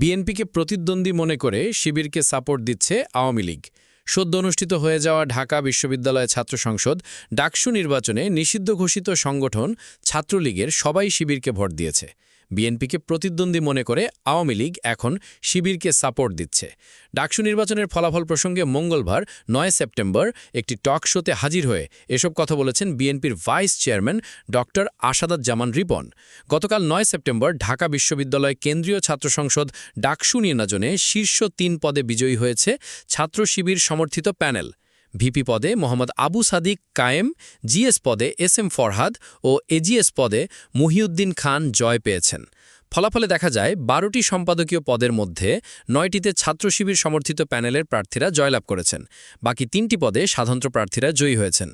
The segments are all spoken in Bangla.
বিএনপিকে প্রতিদ্বন্দ্বী মনে করে শিবিরকে সাপোর্ট দিচ্ছে আওয়ামী লীগ। সদ্য অনুষ্ঠিত হয়ে যাওয়া ঢাকা বিশ্ববিদ্যালয় ছাত্র সংসদ ডাকসু নির্বাচনে নিষিদ্ধ ঘোষিত সংগঠন ছাত্রলীগের সবাই শিবিরকে ভোট দিয়েছে। বিএনপিকে প্রতিদ্বন্দ্বী মনে করে আওয়ামী লীগ এখন শিবিরকে সাপোর্ট দিচ্ছে। ডাকসু নির্বাচনের ফলাফল প্রসঙ্গে মঙ্গলবার, নয় সেপ্টেম্বর, একটি টক শোতে হাজির হয়ে এসব কথা বলেছেন বিএনপির vice chairman doctor Asaduzzaman Ripon. গতকাল নয় সেপ্টেম্বর ঢাকা বিশ্ববিদ্যালয় কেন্দ্রীয় ছাত্র সংসদ ডাকসু নির্বাচনে শীর্ষ তিন পদে বিজয়ী হয়েছে ছাত্র শিবির সমর্থিত প্যানেল। ভিপি পদে মোহাম্মদ আবু সাদিক কায়েম, জিএস পদে এস এম ফরহাদ ও এজিএস পদে মুহিউদ্দিন খান জয় পেয়েছেন। ফলাফলে দেখা যায়, বারোটি সম্পাদকীয় পদের মধ্যে নয়টিতে ছাত্র শিবির সমর্থিত প্যানেলের প্রার্থীরা জয়লাভ করেছেন। বাকি তিনটি পদে সাধারণ প্রার্থীরা জয়ী হয়েছেন।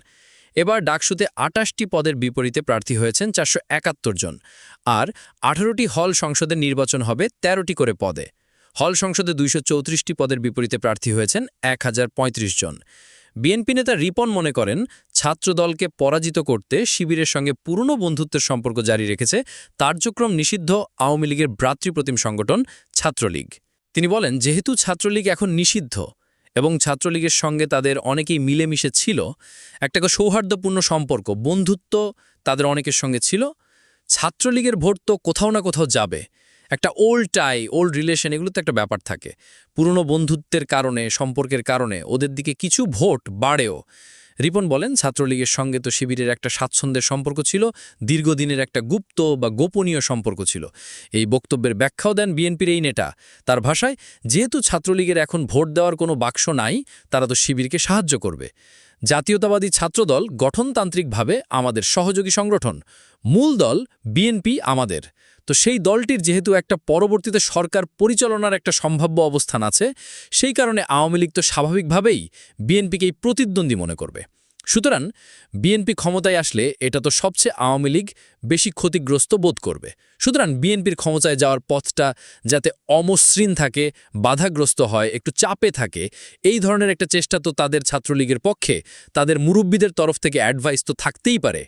এবার ডাকসুতে আটাশটি পদের বিপরীতে প্রার্থী হয়েছেন চারশো একাত্তর জন। আর আঠারোটি হল সংসদের নির্বাচন হবে ১৩টি করে পদে। হল সংসদে দুইশো পদের বিপরীতে প্রার্থী হয়েছেন এক হাজার পঁয়ত্রিশ জন। বিএনপি নেতা রিপন মনে করেন, ছাত্রদলকে পরাজিত করতে শিবিরের সঙ্গে পুরনো বন্ধুত্বের সম্পর্ক জারি রেখেছে কার্যক্রম নিষিদ্ধ আওয়ামী লীগের ভ্রাতৃপ্রতিম সংগঠন ছাত্রলীগ। তিনি বলেন, যেহেতু ছাত্রলীগ এখন নিষিদ্ধ এবং ছাত্রলীগের সঙ্গে তাদের অনেকেই মিলেমিশে ছিল, একটা সৌহার্দ্যপূর্ণ সম্পর্ক, বন্ধুত্ব তাদের অনেকের সঙ্গে ছিল, ছাত্রলীগের ভোট তো কোথাও না কোথাও যাবে। একটা ওল্ড টাই ওল্ড রিলেশন এগুলো তো একটা ব্যাপার থাকে। পুরনো বন্ধুত্বের কারণে, সম্পর্কের কারণে, ওদের দিকে কিছু ভোট বাড়েও। রিপন বলেন, ছাত্রলীগের সঙ্গে তো শিবিরের একটা স্বাচ্ছন্দ্যের সম্পর্ক ছিল, দীর্ঘদিনের একটা গুপ্ত বা গোপনীয় সম্পর্ক ছিল। এই বক্তব্যের ব্যাখ্যাও দেন বিএনপির এই নেতা। তার ভাষায়, যেহেতু ছাত্রলীগের এখন ভোট দেওয়ার কোনো বাক্স নাই, তারা তো শিবিরকে সাহায্য করবে। জাতীয়তাবাদী ছাত্রদল গঠনতান্ত্রিকভাবে আমাদের সহযোগী সংগঠন। মূল দল বিএনপি আমাদের। তো সেই দলটির যেহেতু একটা পরবর্তীতে সরকার পরিচালনার একটা সম্ভাব্য অবস্থান আছে, সেই কারণে আওয়ামী লীগ তো স্বাভাবিকভাবেই বিএনপিকেই প্রতিদ্বন্দ্বী মনে করবে। সুতরাং বিএনপি ক্ষমতায় আসলে এটা তো সবচেয়ে আওয়ামী লীগ বেশি ক্ষতিগ্রস্ত বোধ করবে। সুতরাং বিএনপির ক্ষমতায় যাওয়ার পথটা যাতে অমসৃণ থাকে, বাধাগ্রস্ত হয়, একটু চাপে থাকে, এই ধরনের একটা চেষ্টা তো তাদের ছাত্রলীগের পক্ষে, তাদের মুরব্বীদের তরফ থেকে অ্যাডভাইস তো থাকতেই পারে।